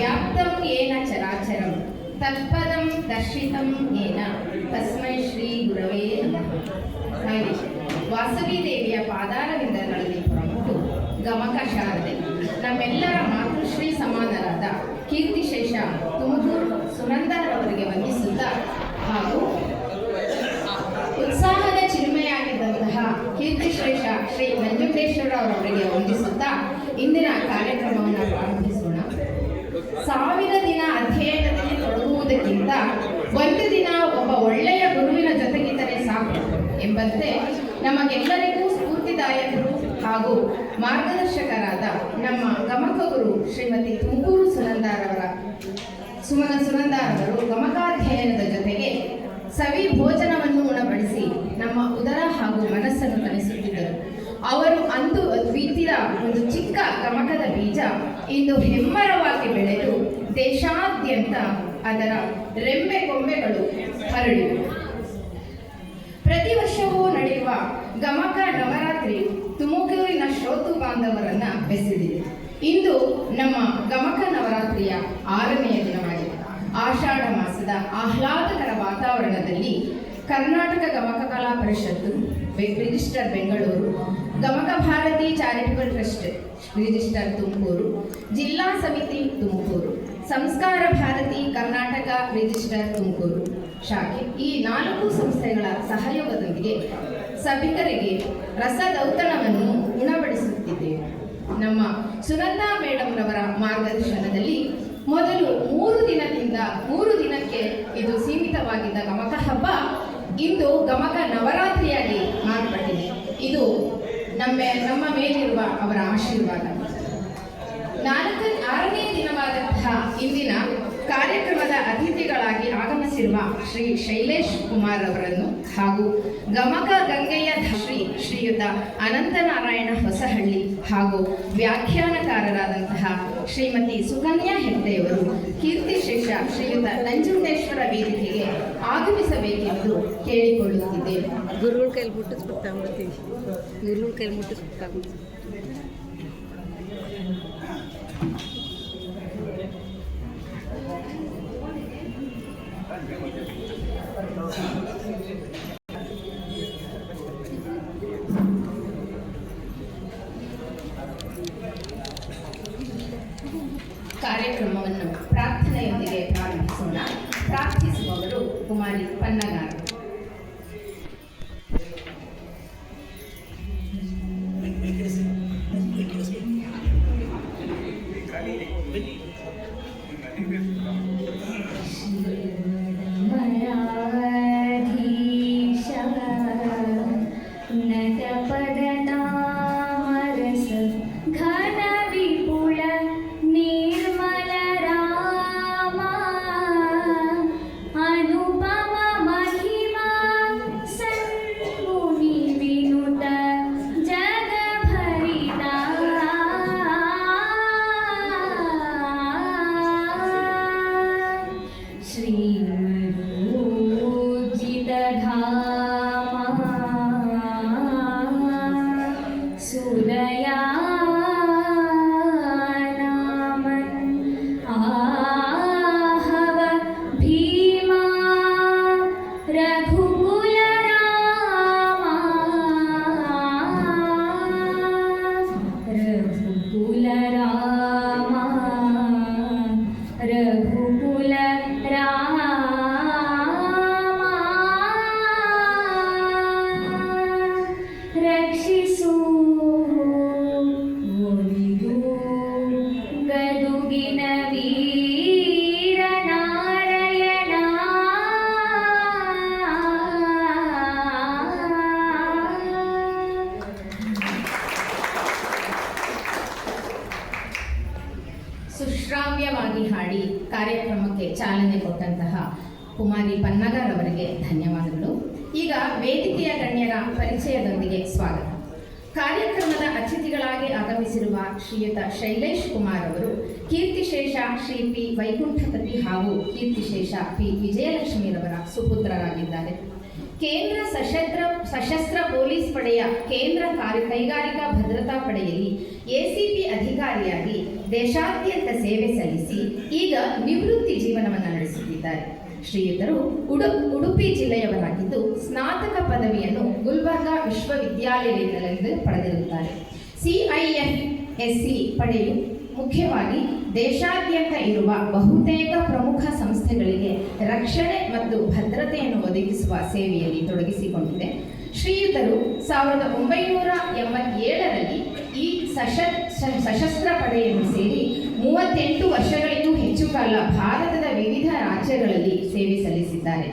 ವ್ಯಾಪ್ತಂ ಏನ ಚರಾಚರಂ, ತತ್ಪದಂ ದರ್ಶಿತಂ ಏನ, ತಸ್ಮೈ ಶ್ರೀ ಗುರವೇ ನಮಃ. ವಾಸವಿ ದೇವಿಯ ಪಾದಾರವಿಂದಗಳಲ್ಲಿ ಪ್ರಮುಖ ಗಮಕ ಶಾರದೆ ನಮ್ಮೆಲ್ಲರ ಮಾತೃಶ್ರೀ ಸಮಾನರಾದ ಕೀರ್ತಿಶೇಷ ತುಮಕೂರು ಸುನಂದರವರಿಗೆ ವಂದಿಸುತ್ತಾ ಹಾಗೂ ಉತ್ಸಾಹದ ಚಿಲುಮೆಯಾಗಿದ್ದಂತಹ ಕೀರ್ತಿಶ್ರೇಷ್ಠ ಶ್ರೀ ನಂಜುಂಡೇಶ್ವರ ಅವರವರಿಗೆ ವಂದಿಸುತ್ತಾ ಇಂದಿನ ಕಾರ್ಯಕ್ರಮವನ್ನು ಪ್ರಾರಂಭಿಸೋಣ ಸಾವಿರ ದಿನ ಅಧ್ಯಯನದಲ್ಲಿ ತೊಡಗುವುದಕ್ಕಿಂತ ಒಂದು ದಿನ ಒಬ್ಬ ಒಳ್ಳೆಯ ಗುರುವಿನ ಜೊತೆಗಿದ್ದರೆ ಸಾಕು ಎಂಬಂತೆ ನಮಗೆಲ್ಲರಿಗೂ ಸ್ಫೂರ್ತಿದಾಯಕರು ಹಾಗೂ ಮಾರ್ಗದರ್ಶಕರಾದ ನಮ್ಮ ಗಮಕ ಗುರು ಶ್ರೀಮತಿ ತುಮಕೂರು ಸುನಂದಾರವರ ಸುಮನ ಸುನಂದಾರವರು ಗಮಕಾಧ್ಯಯನದ ಜೊತೆಗೆ ಸವಿ ಭೋಜನವನ್ನು ಉಣಬಡಿಸಿ ನಮ್ಮ ಉದರ ಹಾಗೂ ಮನಸ್ಸನ್ನು ತಣಿಸುತ್ತಿದ್ದರು. ಅವರು ಅಂದು ಬಿತ್ತಿದ ಒಂದು ಚಿಕ್ಕ ಗಮಕದ ಬೀಜ ಇಂದು ಹೆಮ್ಮರವಾಗಿ ಬೆಳೆದು ದೇಶಾದ್ಯಂತ ಅದರ ರೆಂಬೆ ಕೊಂಬೆಗಳು ಹರಡಿವೆ ಪ್ರತಿ ವರ್ಷವೂ ನಡೆಯುವ ಗಮಕ ನವರಾತ್ರಿ ತುಮಕೂರಿನ ಶ್ರೋತು ಬಾಂಧವರನ್ನ ಬೆಸೆದಿದೆ. ಇಂದು ನಮ್ಮ ಗಮಕ ನವರಾತ್ರಿಯ ಆರನೆಯ ದಿನವಾಗಿದೆ. ಆಷಾಢ ಮಾಸದ ಆಹ್ಲಾದಕರ ವಾತಾವರಣದಲ್ಲಿ ಕರ್ನಾಟಕ ಗಮಕ ಕಲಾ ಪರಿಷತ್ತು register Bengaluru Gamaka Bharati charitable trust register Tumakuru. ಜಿಲ್ಲಾ ಸಮಿತಿ, ತುಮಕೂರು. ಸಂಸ್ಕಾರ ಭಾರತಿ, ಕರ್ನಾಟಕ ರಿಜಿಸ್ಟರ್ ತುಮಕೂರು. ಶಾಖೆ ಈ ನಾಲ್ಕು ಸಂಸ್ಥೆಗಳ ಸಹಯೋಗದೊಂದಿಗೆ ಸಭಿಕರಿಗೆ ರಸದೌತಣವನ್ನು ಉಣಬಡಿಸುತ್ತಿದ್ದೇವೆ ನಮ್ಮ ಸುನಂದಾ ಮೇಡಮ್ ರವರ ಮಾರ್ಗದರ್ಶನದಲ್ಲಿ ಮೊದಲು ಮೂರು ದಿನದಿಂದ ಮೂರು ದಿನಕ್ಕೆ ಇದು ಸೀಮಿತವಾಗಿದ್ದ ಗಮಕ ಹಬ್ಬ ಇಂದು ಗಮಕ ನವರಾತ್ರಿಯಾಗಿ ಮಾರ್ಪಟ್ಟಿದೆ. ಇದು ನಮ್ಮ ನಮ್ಮ ಮೇಲಿರುವ ಅವರ ಆಶೀರ್ವಾದ. ನಾಲ್ಕ ಆರನೇ ದಿನವಾದಂತಹ ಇಂದಿನ ಕಾರ್ಯಕ್ರಮದ ಅತಿಥಿಗಳಾಗಿ ಆಗಮಿಸಿರುವ ಶ್ರೀ ಶೈಲೇಶ್ ಕುಮಾರ್ ಅವರನ್ನು ಹಾಗೂ ಗಮಕ ಗಂಗೆಯ ಶ್ರೀ ಶ್ರೀಯುತ ಅನಂತನಾರಾಯಣ ಹೊಸಹಳ್ಳಿ ಹಾಗೂ ವ್ಯಾಖ್ಯಾನಕಾರರಾದಂತಹ ಶ್ರೀಮತಿ ಸುಕನ್ಯಾ ಹೆಗ್ಡೆಯವರು ಕೀರ್ತಿಶೇಷ ಶ್ರೀಯುತ ನಂಜುಂಡೇಶ್ವರ ವೇದಿಕೆಗೆ ಆಗಮಿಸಬೇಕೆಂದು ಕೇಳಿಕೊಳ್ಳುತ್ತಿದ್ದೇವೆ. ಗುರುಗಳ ಕೈಲಿ ಮುಟ್ಟಿಸ್ಬಿಟ್ಟು ತಗೊಂಡ್ಬರ್ತೀವಿ ಗುರುಗಳ ಕೈಲಿ ಮುಟ್ಟಿಸ್ಬಿಟ್ಟು ಪರಿಚಯದೊಂದಿಗೆ ಸ್ವಾಗತ. ಕಾರ್ಯಕ್ರಮದ ಅತಿಥಿಗಳಾಗಿ ಆಗಮಿಸಿರುವ ಶ್ರೀಯುತ ಶೈಲೇಶ್ ಕುಮಾರ್ ಅವರು ಕೀರ್ತಿಶೇಷ ಶ್ರೀ ಪಿ ವೈಕುಂಠಪತಿ ಹಾಗೂ ಕೀರ್ತಿಶೇಷ ಪಿ ವಿಜಯಲಕ್ಷ್ಮಿರವರ ಸುಪುತ್ರರಾಗಿದ್ದಾರೆ. ಕೇಂದ್ರ ಸಶಸ್ತ್ರ ಸಶಸ್ತ್ರ ಪೊಲೀಸ್ ಪಡೆಯ ಕೇಂದ್ರ ಕಾರ್ಯ ಕೈಗಾರಿಕಾ ಭದ್ರತಾ ಪಡೆಯಲ್ಲಿ ಎಸಿಪಿ ಅಧಿಕಾರಿಯಾಗಿ ದೇಶಾದ್ಯಂತ ಸೇವೆ ಸಲ್ಲಿಸಿ ಈಗ ನಿವೃತ್ತಿ ಜೀವನವನ್ನು ನಡೆಸುತ್ತಿದ್ದಾರೆ. ಶ್ರೀಯುತರು ಉಡು, ಉಡುಪಿ ಜಿಲ್ಲೆಯವರಾಗಿದ್ದು ಸ್ನಾತಕ ಪದವಿಯನ್ನು ಗುಲ್ಬರ್ಗಾ ವಿಶ್ವವಿದ್ಯಾಲಯದಿಂದ ಪಡೆದಿರುತ್ತಾರೆ. ಸಿಐಎಫ್ ಎಸ್ಸಿ ಪಡೆಯು ಮುಖ್ಯವಾಗಿ ದೇಶಾದ್ಯಂತ ಇರುವ ಬಹುತೇಕ ಪ್ರಮುಖ ಸಂಸ್ಥೆಗಳಿಗೆ ರಕ್ಷಣೆ ಮತ್ತು ಭದ್ರತೆಯನ್ನು ಒದಗಿಸುವ ಸೇವೆಯಲ್ಲಿ ತೊಡಗಿಸಿಕೊಂಡಿದೆ. ಶ್ರೀಯುತರು ಸಾವಿರದ ಒಂಬೈನೂರ ಎಂಬತ್ತೇಳರಲ್ಲಿ ಈ ಸಶಸ್ತ್ರ ಪಡೆಯನ್ನು ಸೇರಿ ಮೂವತ್ತೆಂಟು ವರ್ಷಗಳಿಗೂ ಹೆಚ್ಚು ಕಾಲ ಭಾರತದ ವಿವಿಧ ರಾಜ್ಯಗಳಲ್ಲಿ ಸೇವೆ ಸಲ್ಲಿಸಿದ್ದಾರೆ.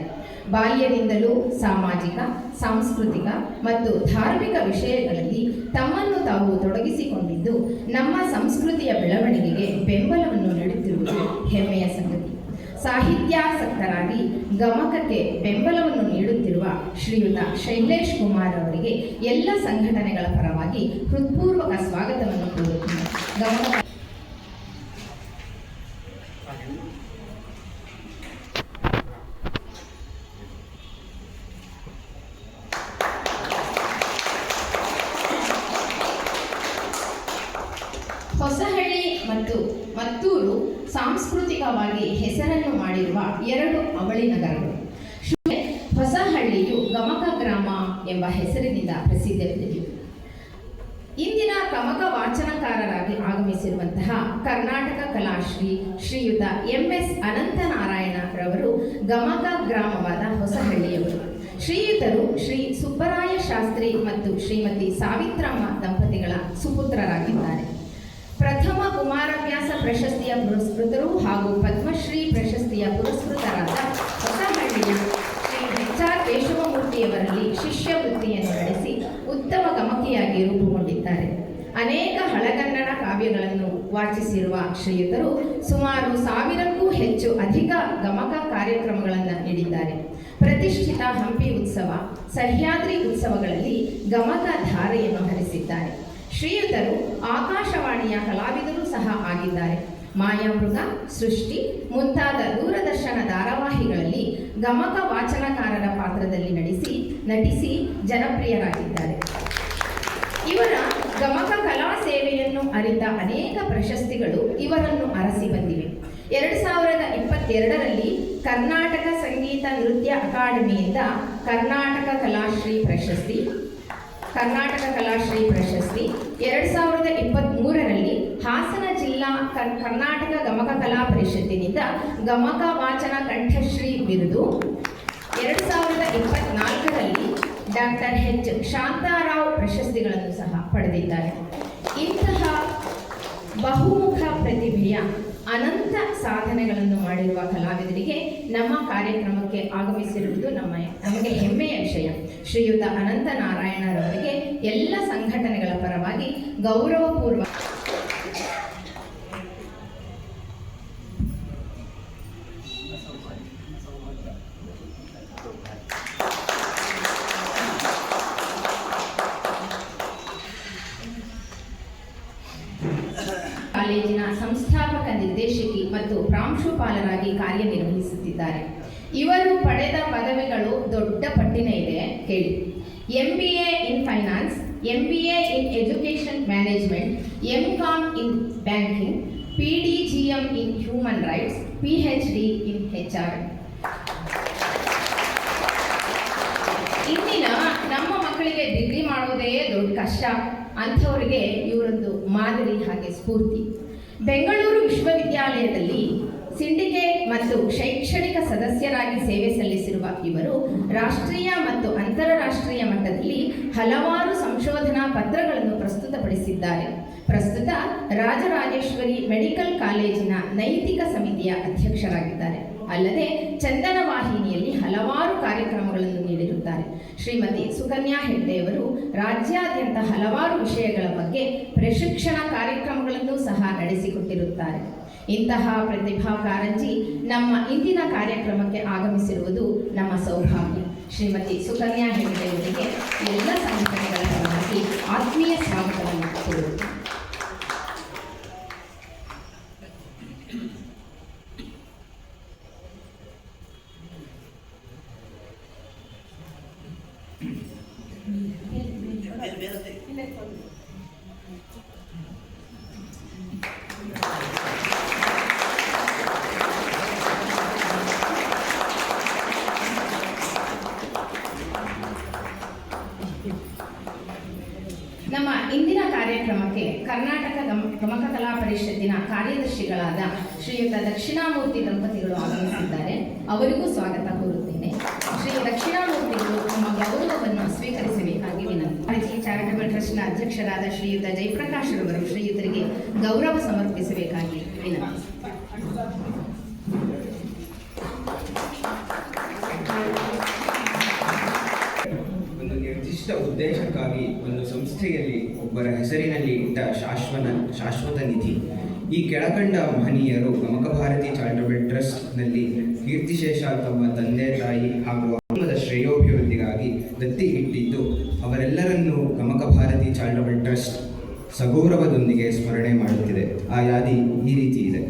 ಬಾಲ್ಯದಿಂದಲೂ ಸಾಮಾಜಿಕ, ಸಾಂಸ್ಕೃತಿಕ ಮತ್ತು ಧಾರ್ಮಿಕ ವಿಷಯಗಳಲ್ಲಿ ತಮ್ಮನ್ನು ತಾವು ತೊಡಗಿಸಿಕೊಂಡಿದ್ದು, ನಮ್ಮ ಸಂಸ್ಕೃತಿಯ ಬೆಳವಣಿಗೆಗೆ ಬೆಂಬಲವನ್ನು ನೀಡುತ್ತಿರುವುದು ಹೆಮ್ಮೆಯ ಸಂಗತಿ. ಸಾಹಿತ್ಯಾಸಕ್ತರಾಗಿ ಗಮಕಕ್ಕೆ ಬೆಂಬಲವನ್ನು ನೀಡುತ್ತಿರುವ ಶ್ರೀಯುತ ಶೈಲೇಶ್ ಕುಮಾರ್ ಅವರಿಗೆ ಎಲ್ಲ ಸಂಘಟನೆಗಳ ಪರವಾಗಿ ಹೃತ್ಪೂರ್ವಕ ಸ್ವಾಗತವನ್ನು ಕೋರುತ್ತೇನೆ. ಗಮಕ ಹೊಸಹಳ್ಳಿ ಮತ್ತು ಮತ್ತೂರು ಸಾಂಸ್ಕೃತಿಕವಾಗಿ ಹೆಸರನ್ನು ಮಾಡಿರುವ ಎರಡು ಅವಳಿ ನಗರಗಳು ಶುಲೆ ಹೊಸಹಳ್ಳಿಯು ಗಮಕ ಗ್ರಾಮ ಎಂಬ ಹೆಸರಿನಿಂದ ಪ್ರಸಿದ್ಧ ಇಂದಿನ ಕಮಕ ವಾಚನಕಾರರಾಗಿ ಆಗಮಿಸಿರುವಂತಹ ಕರ್ನಾಟಕ ಕಲಾಶ್ರೀ ಶ್ರೀಯುತ ಎಂ ಎಸ್ ಅನಂತನಾರಾಯಣರವರು ಗಮಕ ಗ್ರಾಮವಾದ ಹೊಸಹಳ್ಳಿಯವರು. ಶ್ರೀಯುತರು ಶ್ರೀ ಸುಬ್ಬರಾಯ ಶಾಸ್ತ್ರಿ ಮತ್ತು ಶ್ರೀಮತಿ ಸಾವಿತ್ರಮ್ಮ ದಂಪತಿಗಳ ಸುಪುತ್ರರಾಗಿದ್ದಾರೆ. ಪ್ರಥಮ ಕುಮಾರವ್ಯಾಸ ಪ್ರಶಸ್ತಿಯ ಪುರಸ್ಕೃತರು ಹಾಗೂ ಪದ್ಮಶ್ರೀ ಪ್ರಶಸ್ತಿಯ ಪುರಸ್ಕೃತರಾದ ಹೊಸಹಳ್ಳಿಯ ಶ್ರೀ ಎಚ್ ಆರ್ ಕೇಶವಮೂರ್ತಿಯವರಲ್ಲಿ ಶಿಷ್ಯ ವೃತ್ತಿಯನ್ನು ನಡೆಸಿ ಉತ್ತಮ ಗಮಕಿಯಾಗಿ ರೂಪುಗೊಂಡಿದ್ದಾರೆ. ಅನೇಕ ಹಳಗನ್ನಡ ಕಾವ್ಯಗಳನ್ನು ವಾಚಿಸಿರುವ ಶ್ರೀಯುತರು ಸುಮಾರು ಸಾವಿರಕ್ಕೂ ಹೆಚ್ಚು ಅಧಿಕ ಗಮಕ ಕಾರ್ಯಕ್ರಮಗಳನ್ನು ನೀಡಿದ್ದಾರೆ. ಪ್ರತಿಷ್ಠಿತ ಹಂಪಿ ಉತ್ಸವ, ಸಹ್ಯಾದ್ರಿ ಉತ್ಸವಗಳಲ್ಲಿ ಗಮಕ ಧಾರೆಯನ್ನು ಹರಿಸಿದ್ದಾರೆ ಶ್ರೀಯುತರು ಆಕಾಶವಾಣಿಯ ಕಲಾವಿದರೂ ಸಹ ಆಗಿದ್ದಾರೆ. ಮಾಯಾಮೃಗ ಸೃಷ್ಟಿ ಮುಂತಾದ ದೂರದರ್ಶನ ಧಾರಾವಾಹಿಗಳಲ್ಲಿ ಗಮಕ ವಾಚನಕಾರರ ಪಾತ್ರದಲ್ಲಿ ನಡೆಸಿ ನಟಿಸಿ ಜನಪ್ರಿಯರಾಗಿದ್ದಾರೆ. ಇವರ ಗಮಕ ಕಲಾ ಸೇವೆಯನ್ನು ಅರಿತ ಅನೇಕ ಪ್ರಶಸ್ತಿಗಳು ಇವರನ್ನು ಅರಸಿ ಬಂದಿವೆ. ಎರಡು ಸಾವಿರದ ಇಪ್ಪತ್ತೆರಡರಲ್ಲಿ ಕರ್ನಾಟಕ ಸಂಗೀತ ನೃತ್ಯ ಅಕಾಡೆಮಿಯಿಂದ ಕರ್ನಾಟಕ ಕಲಾಶ್ರೀ ಪ್ರಶಸ್ತಿ, ಕರ್ನಾಟಕ ಕಲಾಶ್ರೀ ಪ್ರಶಸ್ತಿ, ಎರಡು ಸಾವಿರದ ಇಪ್ಪತ್ತ್ಮೂರರಲ್ಲಿ ಹಾಸನ ಜಿಲ್ಲಾ ಕರ್, ಕರ್ನಾಟಕ ಗಮಕ ಕಲಾ ಪರಿಷತ್ತಿನಿಂದ ಗಮಕ ವಾಚನ ಕಂಠಶ್ರೀ ಬಿರುದು. ಎರಡು ಸಾವಿರದ ಇಪ್ಪತ್ನಾಲ್ಕರಲ್ಲಿ ಡಾಕ್ಟರ್ ಎಚ್ ಶಾಂತಾರಾವ್ ಪ್ರಶಸ್ತಿಗಳನ್ನು ಸಹ ಪಡೆದಿದ್ದಾರೆ. ಇಂತಹ ಬಹುಮುಖ ಪ್ರತಿಭೆಯ ಅನಂತ ಸಾಧನೆಗಳನ್ನು ಮಾಡಿರುವ ಕಲಾವಿದರಿಗೆ ನಮ್ಮ ಕಾರ್ಯಕ್ರಮಕ್ಕೆ ಆಗಮಿಸಿರುವುದು ನಮ್ಮ, ನಮಗೆ ಹೆಮ್ಮೆಯ ವಿಷಯ. ಶ್ರೀಯುತ ಅನಂತ ನಾರಾಯಣರವರಿಗೆ ಎಲ್ಲ ಸಂಘಟನೆಗಳ ಪರವಾಗಿ ಗೌರವಪೂರ್ವ ಕಾಲೇಜಿನ ಸಂಸ್ಥಾಪಕ ನಿರ್ದೇಶಕಿ ಮತ್ತು ಪ್ರಾಂಶುಪಾಲರಾಗಿ ಕಾರ್ಯನಿರ್ವಹಿಸುತ್ತಿದ್ದಾರೆ ಇವರು ಪಡೆದ ಪದವಿಗಳು ದೊಡ್ಡ ಪಟ್ಟಿನ ಇದೆ ಕೇಳಿ M B A in finance M B A in education management M in human rights P H D in H R ಇಂದಿನ ನಮ್ಮ ಮಕ್ಕಳಿಗೆ ಡಿಗ್ರಿ ಮಾಡೋದೇ ದೊಡ್ಡ ಕಷ್ಟ. ಅಂಥವರಿಗೆ ಇವರೊಂದು ಮಾದರಿ ಹಾಗೆ ಸ್ಫೂರ್ತಿ. ಬೆಂಗಳೂರು ವಿಶ್ವವಿದ್ಯಾಲಯದಲ್ಲಿ ಸಿಂಡಿಕೇಟ್ ಮತ್ತು ಶೈಕ್ಷಣಿಕ ಸದಸ್ಯರಾಗಿ ಸೇವೆ ಸಲ್ಲಿಸಿರುವ ಇವರು ರಾಷ್ಟ್ರೀಯ ಮತ್ತು ಅಂತಾರಾಷ್ಟ್ರೀಯ ಮಟ್ಟದಲ್ಲಿ ಹಲವಾರು ಸಂಶೋಧನಾ ಪತ್ರಗಳನ್ನು ಪ್ರಸ್ತುತಪಡಿಸಿದ್ದಾರೆ. ಪ್ರಸ್ತುತ ರಾಜರಾಜೇಶ್ವರಿ ಮೆಡಿಕಲ್ ಕಾಲೇಜಿನ ನೈತಿಕ ಸಮಿತಿಯ ಅಧ್ಯಕ್ಷರಾಗಿದ್ದಾರೆ. ಅಲ್ಲದೆ ಚಂದನ ವಾಹಿನಿಯಲ್ಲಿ ಹಲವಾರು ಕಾರ್ಯಕ್ರಮಗಳನ್ನು ನೀಡಿರುತ್ತಾರೆ. ಶ್ರೀಮತಿ ಸುಕನ್ಯಾ ಹೆಗ್ಡೆಯವರು ರಾಜ್ಯಾದ್ಯಂತ ಹಲವಾರು ವಿಷಯಗಳ ಬಗ್ಗೆ ಪ್ರಶಿಕ್ಷಣ ಕಾರ್ಯಕ್ರಮಗಳನ್ನು ಸಹ ನಡೆಸಿಕೊಟ್ಟಿರುತ್ತಾರೆ. ಇಂತಹ ಪ್ರತಿಭಾ ಕಾರಂಜಿ ನಮ್ಮ ಇಂದಿನ ಕಾರ್ಯಕ್ರಮಕ್ಕೆ ಆಗಮಿಸಿರುವುದು ನಮ್ಮ ಸೌಭಾಗ್ಯ. ಶ್ರೀಮತಿ ಸುಕನ್ಯಾ ಹೆಗ್ಡೆಯವರಿಗೆ ಎಲ್ಲ ಸಂಘಟನೆಗಳ ಪರವಾಗಿ ಆತ್ಮೀಯ ಸ್ವಾಗತವನ್ನು ನಮ್ಮ ಇಂದಿನ ಕಾರ್ಯಕ್ರಮಕ್ಕೆ ಕರ್ನಾಟಕ ಗಮಕ ಕಲಾ ಪರಿಷತ್ತಿನ ಕಾರ್ಯದರ್ಶಿಗಳಾದ ಶ್ರೀಯುತ ದಕ್ಷಿಣಾಮೂರ್ತಿ ದಂಪತಿಗಳು ಆಗಮಿಸಿದ್ದಾರೆ. ಅವರಿಗೂ ಸ್ವಾಗತ. ಅಧ್ಯಕ್ಷರಾದ ಶ್ರೀಯುತ ಜಯಪ್ರಕಾಶ್ ರವರು ಶ್ರೀಯುತರಿಗೆ ಗೌರವ ಸಮರ್ಪಿಸಬೇಕಾಗಿ ಒಂದು ನಿರ್ದಿಷ್ಟ ಉದ್ದೇಶಕ್ಕಾಗಿ ಒಂದು ಸಂಸ್ಥೆಯಲ್ಲಿ ಒಬ್ಬರ ಹೆಸರಿನಲ್ಲಿ ಇಟ್ಟ ಶಾಶ್ವತ ಶಾಶ್ವತ ನಿಧಿ. ಈ ಕೆಳಕಂಡ ಮಹನೀಯರು ಗಮಕ ಭಾರತಿ ಚಾರಿಟಬಲ್ ಟ್ರಸ್ಟ್ನಲ್ಲಿ ಕೀರ್ತಿಶೇಷ ತಮ್ಮ ತಂದೆ, ತಾಯಿ ಹಾಗೂ ದತ್ತಿ ಇಟ್ಟಿದ್ದು ಅವರೆಲ್ಲರನ್ನೂ ಗಮಕ ಭಾರತಿ ಚಾರಿಟಬಲ್ ಟ್ರಸ್ಟ್ ಸಗೌರವದೊಂದಿಗೆ ಸ್ಮರಣೆ ಮಾಡುತ್ತಿದೆ. ಆ ಯಾದಿ ಈ ರೀತಿ ಇದೆ.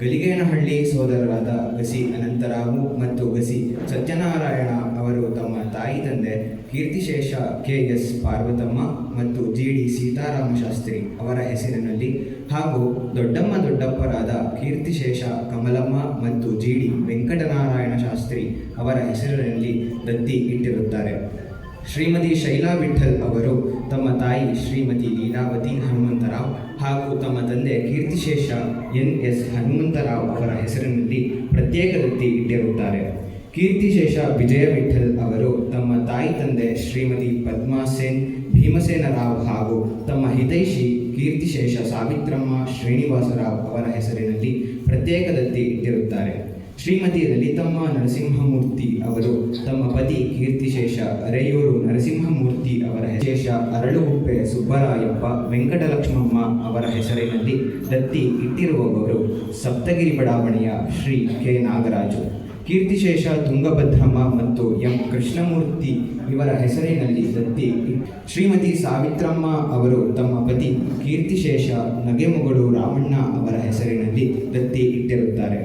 ಗಲಿಗೇನಹಳ್ಳಿ ಸೋದರರಾದ ಗಸಿ ಅನಂತರಾಮು ಮತ್ತು ಗಸಿ ಸತ್ಯನಾರಾಯಣ ಅವರು ತಮ್ಮ ತಾಯಿ ತಂದೆ ಕೀರ್ತಿಶೇಷ ಕೆ ಎಸ್ ಪಾರ್ವತಮ್ಮ ಮತ್ತು ಜಿ ಡಿ ಸೀತಾರಾಮ ಶಾಸ್ತ್ರಿ ಅವರ ಹೆಸರಿನಲ್ಲಿ ಹಾಗೂ ದೊಡ್ಡಮ್ಮ ದೊಡ್ಡಪ್ಪರಾದ ಕೀರ್ತಿಶೇಷ, ಕಮಲಮ್ಮ ಮತ್ತು ಜಿ ಡಿ ವೆಂಕಟನಾರಾಯಣ ಶಾಸ್ತ್ರಿ ಅವರ ಹೆಸರಿನಲ್ಲಿ ದತ್ತಿ ಇಟ್ಟಿರುತ್ತಾರೆ. ಶ್ರೀಮತಿ ಶೈಲಾ ವಿಠಲ್ ಅವರು ತಮ್ಮ ತಾಯಿ ಶ್ರೀಮತಿ ಲೀಲಾವತಿ ಹನುಮಂತರಾವ್ ಹಾಗೂ ತಮ್ಮ ತಂದೆ ಕೀರ್ತಿಶೇಷ ಎನ್ ಎಸ್ ಹನುಮಂತರಾವ್ ಅವರ ಹೆಸರಿನಲ್ಲಿ ಪ್ರತ್ಯೇಕ ದತ್ತಿ ಇಟ್ಟಿರುತ್ತಾರೆ. ಕೀರ್ತಿಶೇಷ ವಿಜಯ ವಿಠಲ್ ಅವರು ತಮ್ಮ ತಾಯಿ ತಂದೆ ಶ್ರೀಮತಿ ಪದ್ಮಾಸೇನ್ ಭೀಮಸೇನ ರಾವ್ ಹಾಗೂ ತಮ್ಮ ಹಿತೈಷಿ ಕೀರ್ತಿಶೇಷ ಸಾವಿತ್ರಮ್ಮ ಶ್ರೀನಿವಾಸರಾವ್ ಅವರ ಹೆಸರಿನಲ್ಲಿ ಪ್ರತ್ಯೇಕ ದತ್ತಿ ಇಟ್ಟಿರುತ್ತಾರೆ. ಶ್ರೀಮತಿ ಲಲಿತಮ್ಮ ನರಸಿಂಹಮೂರ್ತಿ ಅವರು ತಮ್ಮ ಪತಿ ಕೀರ್ತಿಶೇಷ ಅರೆಯೂರು ನರಸಿಂಹಮೂರ್ತಿ ಅವರ ಶೇಷ ಅರಳುಗುಪ್ಪೆ ಸುಬ್ಬರಾಯಪ್ಪ ವೆಂಕಟಲಕ್ಷ್ಮಮ್ಮ ಅವರ ಹೆಸರಿನಲ್ಲಿ ದತ್ತಿ ಇಟ್ಟಿರುವವರು ಸಪ್ತಗಿರಿ ಬಡಾವಣೆಯ ಶ್ರೀ ಕೆ ನಾಗರಾಜು. ಕೀರ್ತಿಶೇಷ ತುಂಗಭದ್ರಮ್ಮ ಮತ್ತು ಎಂ. ಕೃಷ್ಣಮೂರ್ತಿ ಇವರ ಹೆಸರಿನಲ್ಲಿ ದತ್ತಿ ಶ್ರೀಮತಿ ಸಾವಿತ್ರಮ್ಮ ಅವರು ತಮ್ಮ ಪತಿ ಕೀರ್ತಿಶೇಷ ನಗೆಮುಗಳು ರಾಮಣ್ಣ ಅವರ ಹೆಸರಿನಲ್ಲಿ ದತ್ತಿ ಇಟ್ಟಿರುತ್ತಾರೆ.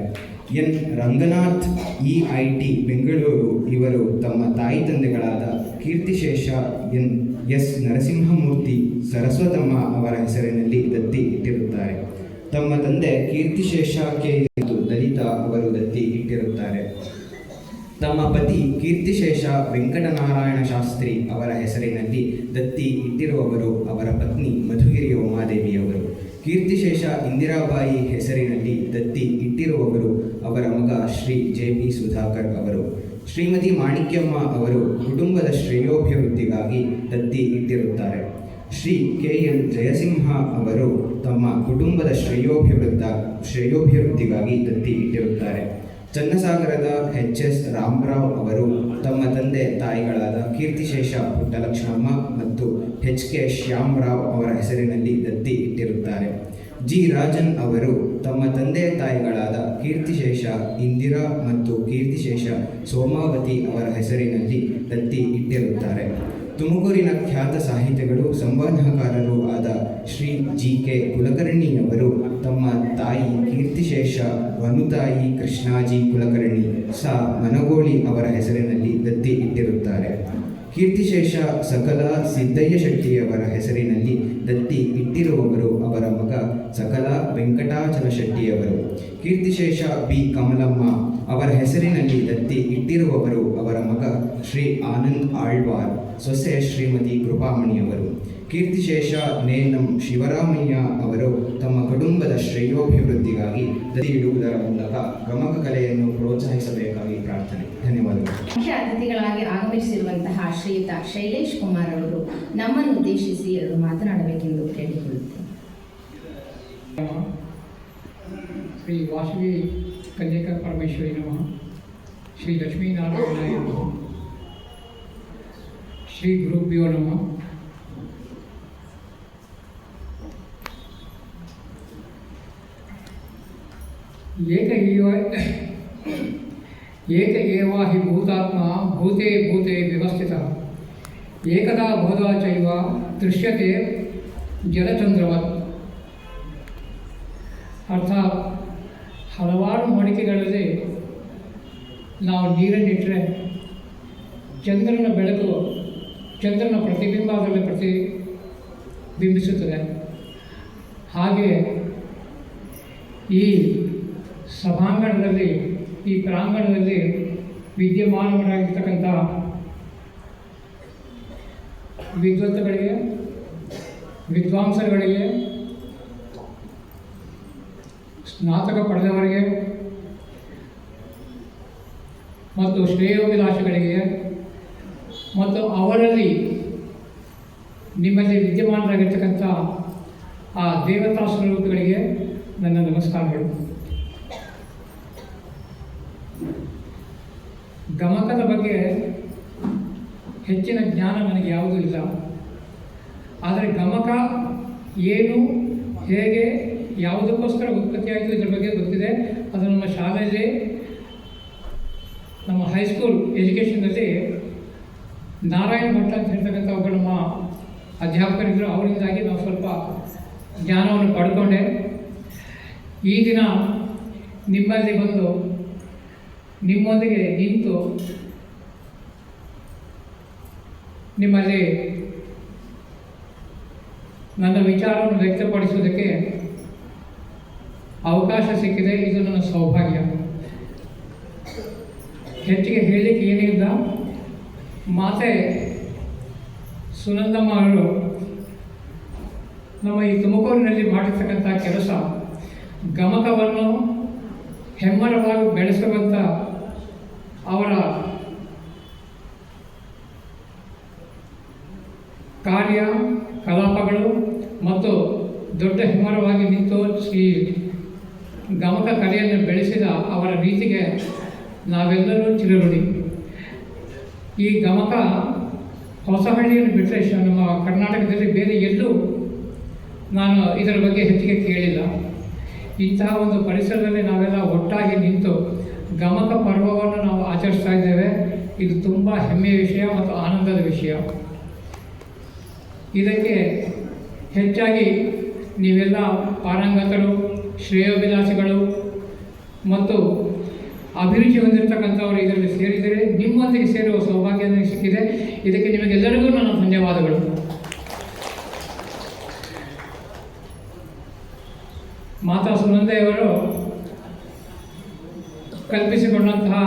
N. Ranganath, E I T, Bengaluru. ಇವರು ತಮ್ಮ ತಾಯಿ ತಂದೆಗಳಾದ ಕೀರ್ತಿಶೇಷ, ಎನ್. ಎಸ್. ನರಸಿಂಹಮೂರ್ತಿ, ಸರಸ್ವತಮ್ಮ ಅವರ ಹೆಸರಿನಲ್ಲಿ ದತ್ತಿ ಇಟ್ಟಿರುತ್ತಾರೆ. ತಮ್ಮ ತಂದೆ ಕೀರ್ತಿಶೇಷ ಕೆ. ದತ್ತಿ ಇಟ್ಟಿರುತ್ತಾರೆ ತಮ್ಮ ಪತಿ ಕೀರ್ತಿಶೇಷ ವೆಂಕಟನಾರಾಯಣ ಶಾಸ್ತ್ರಿ ಅವರ ಹೆಸರಿನಲ್ಲಿ ದತ್ತಿ ಇಟ್ಟಿರುವವರು ಅವರ ಪತ್ನಿ ಮಧುಗಿರಿ ಉಮಾದೇವಿಯವರು. ಕೀರ್ತಿಶೇಷ ಇಂದಿರಾಬಾಯಿ ಹೆಸರಿನಲ್ಲಿ ದತ್ತಿ ಇಟ್ಟಿರುವವರು ಅವರ ಮಗ ಶ್ರೀ ಜೆ ಪಿ ಸುಧಾಕರ್ ಅವರು. ಶ್ರೀಮತಿ ಮಾಣಿಕ್ಯಮ್ಮ ಅವರು ಕುಟುಂಬದ ಶ್ರೇಯೋಭಿವೃದ್ಧಿಗಾಗಿ ದತ್ತಿ ಇಟ್ಟಿರುತ್ತಾರೆ. ಶ್ರೀ ಕೆ ಎನ್ ಜಯಸಿಂಹ ಅವರು ತಮ್ಮ ಕುಟುಂಬದ ಶ್ರೇಯೋಭಿವೃದ್ಧ ಶ್ರೇಯೋಭಿವೃದ್ಧಿಗಾಗಿ ದತ್ತಿ ಇಟ್ಟಿರುತ್ತಾರೆ. ಚನ್ನಸಾಗರದ ಎಚ್ ಎಸ್ ರಾಮರಾವ್ ಅವರು ತಮ್ಮ ತಂದೆ ತಾಯಿಗಳಾದ ಕೀರ್ತಿಶೇಷ ಪುಟ್ಟಲಕ್ಷ್ಮಮ್ಮ ಮತ್ತು ಎಚ್ ಕೆ ಶ್ಯಾಮರಾವ್ ಅವರ ಹೆಸರಿನಲ್ಲಿ ದತ್ತಿ ಇಟ್ಟಿರುತ್ತಾರೆ. ಜಿ ರಾಜನ್ ಅವರು ತಮ್ಮ ತಂದೆ ತಾಯಿಗಳಾದ ಕೀರ್ತಿಶೇಷ ಇಂದಿರಾ ಮತ್ತು ಕೀರ್ತಿಶೇಷ ಸೋಮಾವತಿ ಅವರ ಹೆಸರಿನಲ್ಲಿ ದತ್ತಿ ಇಟ್ಟಿರುತ್ತಾರೆ. ತುಮಕೂರಿನ ಖ್ಯಾತ ಸಾಹಿತಿಗಳು ಸಂವಾದಕಾರರೂ ಆದ ಶ್ರೀ ಜಿ ಕೆ ಕುಲಕರ್ಣಿಯವರು, ತಮ್ಮ ತಾಯಿ ಕೀರ್ತಿಶೇಷ ವನುತಾಯಿ ಕೃಷ್ಣಾಜಿ ಕುಲಕರ್ಣಿ ಸಾ. ಮನಗೋಳಿ ಅವರ ಹೆಸರಿನಲ್ಲಿ ದತ್ತಿ ಇಟ್ಟಿರುತ್ತಾರೆ. ಕೀರ್ತಿಶೇಷ ಸಕಲ ಸಿದ್ದಯ್ಯ ಶೆಟ್ಟಿಯವರ ಹೆಸರಿನಲ್ಲಿ ದತ್ತಿ ಇಟ್ಟಿರುವವರು ಅವರ ಮಗ ಸಕಲ ವೆಂಕಟಾಚಲ ಶೆಟ್ಟಿಯವರು. ಕೀರ್ತಿಶೇಷ ಬಿ. ಕಮಲಮ್ಮ ಅವರ ಹೆಸರಿನಲ್ಲಿ ದತ್ತಿ ಇಟ್ಟಿರುವವರು ಅವರ ಮಗ ಶ್ರೀ ಆನಂದ್ ಆಳ್ವಾರ್. ಸೊಸೆ ಶ್ರೀಮತಿ ಕೃಪಾಮಣಿಯವರು. ಕೀರ್ತಿಶೇಷ ನೇನಂ ಶಿವರಾಮಯ್ಯ ಅವರು ತಮ್ಮ ಕುಟುಂಬದ ಶ್ರೇಯೋಭಿವೃದ್ಧಿಗಾಗಿ ಇಡುವುದರ ಮೂಲಕ ಗಮಕ ಕಲೆಯನ್ನು ಪ್ರೋತ್ಸಾಹಿಸಬೇಕಾಗಿ ಪ್ರಾರ್ಥನೆ. ಧನ್ಯವಾದಗಳು. ಮುಖ್ಯ ಅತಿಥಿಗಳಾಗಿ ಆಗಮಿಸಿರುವಂತಹ ಶ್ರೀಯುತ ಶೈಲೇಶ್ ಕುಮಾರ್ ಅವರು ನಮ್ಮನ್ನು ಉದ್ದೇಶಿಸಿ ಅವರು ಮಾತನಾಡಬೇಕೆಂದು ಕೇಳಿಕೊಳ್ಳುತ್ತೇನೆ. ಶ್ರೀ ವಾಸವಿ ಕನ್ಯಕ ಪರಮೇಶ್ವರಿ ನಮಃ. ಶ್ರೀ ಲಕ್ಷ್ಮೀನಾರಾಯಣ ಶ್ರೀ ಗುರುಭ್ಯೋ ನಮಃ. ಏಕ ಏಕ ಏವಾ ಹಿ ಭೂತಾತ್ಮ ಭೂತೆ ಭೂತೆ ವ್ಯವಸ್ಥಿತ. ಏಕದಾ ಬೋಧಾ ಚೈವ ದೃಶ್ಯತೆ ಜಲಚಂದ್ರವತ್. ಅರ್ಥಾತ್ ಹಲವಾರು ಮಡಿಕೆಗಳಲ್ಲಿ ನಾವು ನೀರನ್ನಿಟ್ಟರೆ ಚಂದ್ರನ ಬೆಳಕು ಚಂದ್ರನ ಪ್ರತಿಬಿಂಬ ಅದರಲ್ಲಿ ಪ್ರತಿಬಿಂಬಿಸುತ್ತದೆ ಹಾಗೆ ಈ ಸಭಾಂಗಣದಲ್ಲಿ, ಈ ಪ್ರಾಂಗಣದಲ್ಲಿ ವಿದ್ಯಮಾನವಾಗಿರ್ತಕ್ಕಂಥ ವಿದ್ವತ್ತುಗಳಿಗೆ, ವಿದ್ವಾಂಸರುಗಳಿಗೆ, ಸ್ನಾತಕ ಪಡೆದವರಿಗೆ ಮತ್ತು ಶ್ರೇಯೋಭಿಲಾಷಗಳಿಗೆ ಮತ್ತು ಅವರಲ್ಲಿ ನಿಮ್ಮಲ್ಲಿ ವಿದ್ಯಮಾನರಾಗಿರ್ತಕ್ಕಂಥ ಆ ದೇವತಾ ಸ್ವರೂಪಗಳಿಗೆ ನನ್ನ ನಮಸ್ಕಾರಗಳು. ಗಮಕದ ಬಗ್ಗೆ ಹೆಚ್ಚಿನ ಜ್ಞಾನ ನನಗೆ ಯಾವುದೂ ಇಲ್ಲ. ಆದರೆ ಗಮಕ ಏನು, ಹೇಗೆ, ಯಾವುದಕ್ಕೋಸ್ಕರ ಉತ್ಪತ್ತಿಯಾಯಿತು ಇದ್ರ ಬಗ್ಗೆ ಗೊತ್ತಿದೆ. ಅದು ನಮ್ಮ ಶಾಲೆಯಲ್ಲಿ, ನಮ್ಮ ಹೈಸ್ಕೂಲ್ ಎಜುಕೇಷನ್ನಲ್ಲಿ ನಾರಾಯಣ ಭಟ್ ಅಂತ ಹೇಳ್ತಕ್ಕಂಥ ಒಬ್ಬ ನಮ್ಮ ಅಧ್ಯಾಪಕರಿದ್ದರು ಅವರಿಂದಾಗಿ ನಾವು ಸ್ವಲ್ಪ ಜ್ಞಾನವನ್ನು ಪಡ್ಕೊಂಡೆ. ಈ ದಿನ ನಿಮ್ಮಲ್ಲಿ ಬಂದು ನಿಮ್ಮೊಂದಿಗೆ ನಿಂತು ನಿಮ್ಮಲ್ಲಿ ನನ್ನ ವಿಚಾರವನ್ನು ವ್ಯಕ್ತಪಡಿಸುವುದಕ್ಕೆ ಅವಕಾಶ ಸಿಕ್ಕಿದೆ. ಇದು ನನ್ನ ಸೌಭಾಗ್ಯ. ಹೆಚ್ಚಿಗೆ ಹೇಳಲಿಕ್ಕೆ ಏನಿಲ್ಲ. ಮಾತೆ ಸುನಂದಮ್ಮ ಅವರು ನಮ್ಮ ಈ ತುಮಕೂರಿನಲ್ಲಿ ಮಾಡಿರ್ತಕ್ಕಂಥ ಕೆಲಸ, ಗಮಕವನ್ನು ಹೆಮ್ಮರವಾಗಿ ಬೆಳೆಸುವಂಥ ಅವರ ಕಾರ್ಯ, ಕಲಾಪಗಳು ಮತ್ತು ದೊಡ್ಡ ಹೆಮ್ಮರವಾಗಿ ನಿಂತು ಈ ಗಮಕ ಕಲೆಯನ್ನು ಬೆಳೆಸಿದ ಅವರ ರೀತಿಗೆ ನಾವೆಲ್ಲರೂ ಚಿರಋಣಿ. ಈ ಗಮಕ ಹೊಸಹಳ್ಳಿಯನ್ನು ಬಿಟ್ಟರೆ ನಮ್ಮ ಕರ್ನಾಟಕದಲ್ಲಿ ಬೇರೆ ಎಲ್ಲೂ ನಾನು ಇದರ ಬಗ್ಗೆ ಹೆಚ್ಚಿಗೆ ಕೇಳಿಲ್ಲ. ಇಂತಹ ಒಂದು ಪರಿಸರದಲ್ಲಿ ನಾವೆಲ್ಲ ಒಟ್ಟಾಗಿ ನಿಂತು ಗಮಕ ಪರ್ವವನ್ನು ನಾವು ಆಚರಿಸ್ತಾ ಇದ್ದೇವೆ. ಇದು ತುಂಬ ಹೆಮ್ಮೆಯ ವಿಷಯ ಮತ್ತು ಆನಂದದ ವಿಷಯ. ಇದಕ್ಕೆ ಹೆಚ್ಚಾಗಿ ನೀವೆಲ್ಲ ಪಾರಂಗತರು, ಶ್ರೇಯೋಭಿಲಾಷಿಗಳು ಮತ್ತು ಅಭಿರುಚಿ ಹೊಂದಿರತಕ್ಕಂಥವರು ಇದರಲ್ಲಿ ಸೇರಿದರೆ ನಿಮ್ಮೊಂದಿಗೆ ಸೇರುವ ಸೌಭಾಗ್ಯ ನನಗೆ ಸಿಕ್ಕಿದೆ. ಇದಕ್ಕೆ ನಿಮಗೆಲ್ಲರಿಗೂ ನನ್ನ ಧನ್ಯವಾದಗಳು. ಮಾತಾ ಸುನಂದೆಯವರು ಕಲ್ಪಿಸಿಕೊಂಡಂತಹ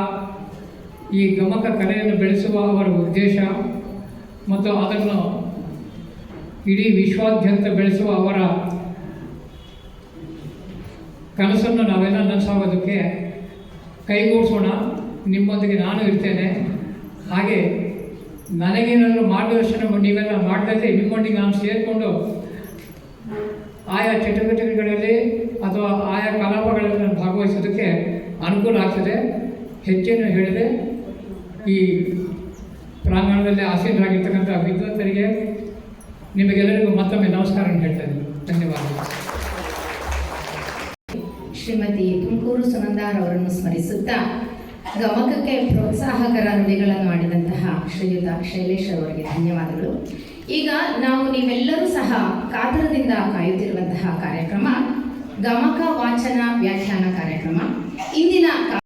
ಈ ಗಮಕ ಕಲೆಯನ್ನು ಬೆಳೆಸುವ ಅವರ ಉದ್ದೇಶ ಮತ್ತು ಅದನ್ನು ಇಡೀ ವಿಶ್ವಾದ್ಯಂತ ಬೆಳೆಸುವ ಅವರ ಕನಸನ್ನು ನಾವೆಲ್ಲ ನನಸಾಗೋದಕ್ಕೆ ಕೈಗೂಡಿಸೋಣ, ನಿಮ್ಮೊಂದಿಗೆ ನಾನು ಇರ್ತೇನೆ. ಹಾಗೆ ನನಗೇನಾದರೂ ಮಾರ್ಗದರ್ಶನ ನೀವೆಲ್ಲ ಮಾಡಿದಲ್ಲಿ ನಿಮ್ಮೊಂದಿಗೆ ನಾನು ಸೇರಿಕೊಂಡು ಆಯಾ ಚಟುವಟಿಕೆಗಳಲ್ಲಿ ಅಥವಾ ಆಯಾ ಕಲಾಪಗಳಲ್ಲಿ ನಾನು ಭಾಗವಹಿಸೋದಕ್ಕೆ ಅನುಕೂಲ ಆಗ್ತದೆ. ಹೆಚ್ಚೇನು ಹೇಳಿದೆ, ಈ ಪ್ರಾಂಗಣದಲ್ಲಿ ಆಸೀನರಾಗಿರ್ತಕ್ಕಂಥ ವಿದ್ವತ್ತರಿಗೆ ನಿಮಗೆಲ್ಲರಿಗೂ ಮತ್ತೊಮ್ಮೆ ನಮಸ್ಕಾರ ಹೇಳ್ತಾ ಇದ್ದೀನಿ ಧನ್ಯವಾದಗಳು ಶ್ರೀಮತಿ ತುಮಕೂರು ಸುನಂದಾರ್ ಅವರನ್ನು ಸ್ಮರಿಸುತ್ತಾ ಗಮಕಕ್ಕೆ ಪ್ರೋತ್ಸಾಹಕರ ನುಡಿಗಳನ್ನು ಮಾಡಿದಂತಹ ಶ್ರೀಯುತ ಶೈಲೇಶ್ ಅವರಿಗೆ ಧನ್ಯವಾದಗಳು. ಈಗ ನಾವು ನೀವೆಲ್ಲರೂ ಸಹ ಕಾತರದಿಂದ ಕಾಯುತ್ತಿರುವಂತಹ ಕಾರ್ಯಕ್ರಮ ಗಮಕ ವಾಚನ ವ್ಯಾಖ್ಯಾನ ಕಾರ್ಯಕ್ರಮ. ಇಂದಿನ